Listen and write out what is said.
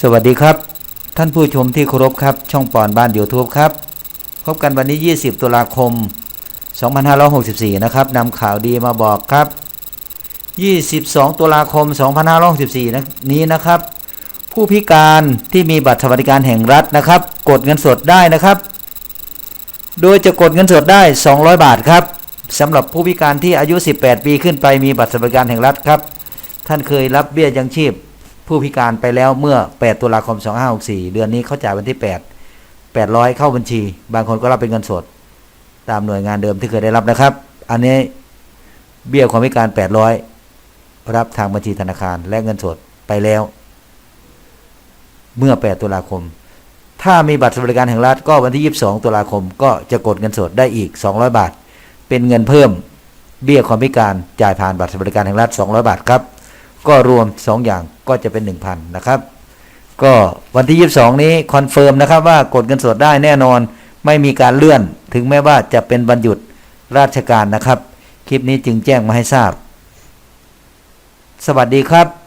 สวัสดีครับ ท่านผู้ชมที่เคารพครับ ช่องปอนบ้าน YouTube ครับ พบกันวันนี้ 20 ตุลาคม 2564 นะครับนำข่าวดีมาบอกครับ 22 ตุลาคม 2564นะนี้นะครับ ผู้พิการที่มีบัตรสวัสดิการแห่งรัฐนะครับ กดเงินสดได้นะครับ โดยจะกดเงินสดได้ 200 บาทครับสำหรับผู้พิการที่อายุ 18 ปีขึ้นไปมีบัตรสวัสดิการแห่งรัฐครับ ท่านเคยรับเบี้ยยังชีพ ผู้พิการไปแล้วเมื่อ 8 ตุลาคม 2564 เดือนนี้เขาจ่ายวันที่ 8 800 เข้าบัญชี บางคนก็รับเป็นเงินสด ตามหน่วยงานเดิมที่เคยได้รับนะครับ อันนี้เบี้ยความพิการ 800 รับทางบัญชีธนาคารและเงินสดไปแล้ว เมื่อ 8 ตุลาคม ถ้ามีบัตรสวัสดิการแห่งรัฐก็วันที่ 22 ตุลาคม ก็จะกดเงินสดได้อีก 200 บาท เป็นเงินเพิ่ม เบี้ยความพิการจ่ายผ่านบัตรสวัสดิการแห่งรัฐ 200 บาทครับ ก็รวม 2 อย่างก็จะเป็น 1,000 นะครับ ก็วันที่ 22 นี้คอนเฟิร์มนะครับว่ากดเงินสดได้แน่นอนไม่มีการเลื่อน ถึงแม้ว่าจะเป็นบรรยุดราชการนะครับ คลิปนี้จึงแจ้งมาให้ทราบ สวัสดีครับ